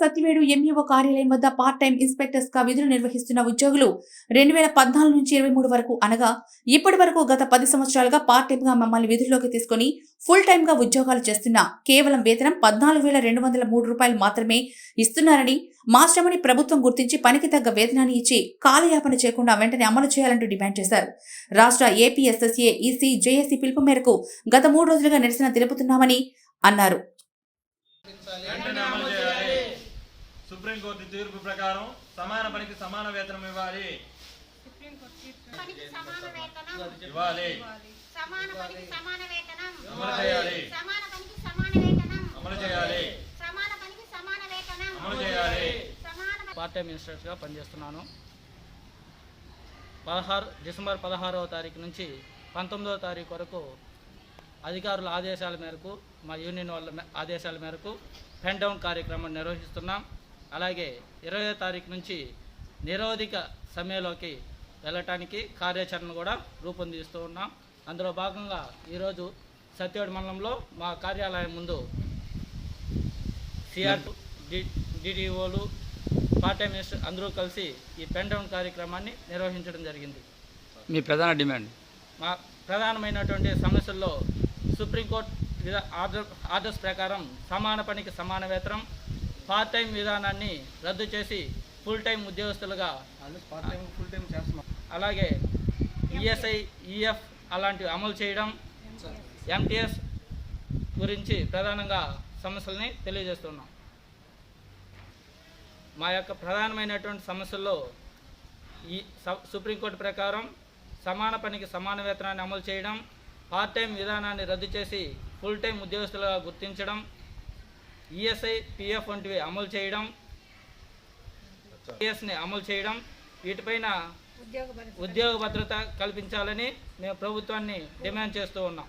Satyavedu MEO కార్యాలయం వద్ద part time ఇన్స్పెక్టర్స్గా విధులు నిర్వహిస్తున్న ఉద్యోగులు రెండు వేల పద్నాలుగు నుంచి ఇరవై మూడు వరకు అనగా ఇప్పటి వరకు గత పది సంవత్సరాలుగా పార్ట్ టైం గా మమ్మల్ని విధుల్లోకి తీసుకుని ఫుల్ టైం గా ఉద్యోగాలు చేస్తున్న కేవలం వేతనం పద్నాలుగు వేల రెండు వందల మూడు రూపాయలు మాత్రమే ఇస్తున్నారని మా శ్రమని ప్రభుత్వం గుర్తించి పనికి తగ్గ వేతనాన్ని ఇచ్చి కాలయాపన చేయకుండా వెంటనే అమలు చేయాలంటూ డిమాండ్ చేశారు. రాష్ట్ర ఏపీఎస్ఎస్ఏ ఈసీ జేఏసీ పిలుపు మేరకు గత మూడు రోజులుగా నిరసన తెలుపుతున్నామని అన్నారు. సుప్రీంకోర్టు తీర్పు ప్రకారం సమాన పనికి సమాన వేతనం ఇవ్వాలి. ఇవ్వాలి. అమలు చేయాలి. అమలు చేయాలి. అమలు చేయాలి. పార్ట్ టైం ఇన్స్ట్రక్టర్గా పనిచేస్తున్నాను. పదహారు డిసెంబర్ పదహారవ తారీఖు నుంచి పంతొమ్మిదవ తారీఖు వరకు అధికారుల ఆదేశాల మేరకు మా యూనియన్ వాళ్ళ ఆదేశాల మేరకు పెన్ డౌన్ కార్యక్రమం నిర్వహిస్తున్నాం. అలాగే ఇరవై తారీఖు నుంచి నిరోధిక సమ్మెలోకి వెళ్ళటానికి కార్యాచరణ కూడా రూపొందిస్తూ ఉన్నాం. అందులో భాగంగా ఈరోజు సత్యవేడు మండలంలో మా కార్యాలయం ముందు సిఆర్ డిడిఓలు పార్ట్ టైం మినిస్టర్ అందరూ కలిసి ఈ పెన్ డౌన్ కార్యక్రమాన్ని నిర్వహించడం జరిగింది. మీ ప్రధాన డిమాండ్? మా ప్రధానమైనటువంటి సమస్యల్లో సుప్రీంకోర్టు ఆర్డర్స్ ప్రకారం సమాన పనికి సమాన వేతనం పార్ట్ టైం విధానాన్ని రద్దు చేసి ఫుల్ టైం ఉద్యోగస్తులుగా అలాగే ఈఎస్ఐ ఈఎఫ్ అలాంటివి అమలు చేయడం ఎంటీఎస్ గురించి ప్రధానంగా సమస్యల్ని తెలియజేస్తున్నాం. మా యొక్క ప్రధానమైనటువంటి సమస్యల్లో ఈ సుప్రీంకోర్టు ప్రకారం సమాన పనికి సమాన వేతనాన్ని అమలు చేయడం పార్ట్ టైం విధానాన్ని రద్దు చేసి ఫుల్ టైం ఉద్యోగస్తులుగా గుర్తించడం ఈఎస్ఐ పిఎఫ్ వంటివి అమలు చేయడం పిఎస్ని అమలు చేయడం వీటిపైన ఉద్యోగ భద్రత కల్పించాలని మేము ప్రభుత్వాన్ని డిమాండ్ చేస్తూ ఉన్నాం.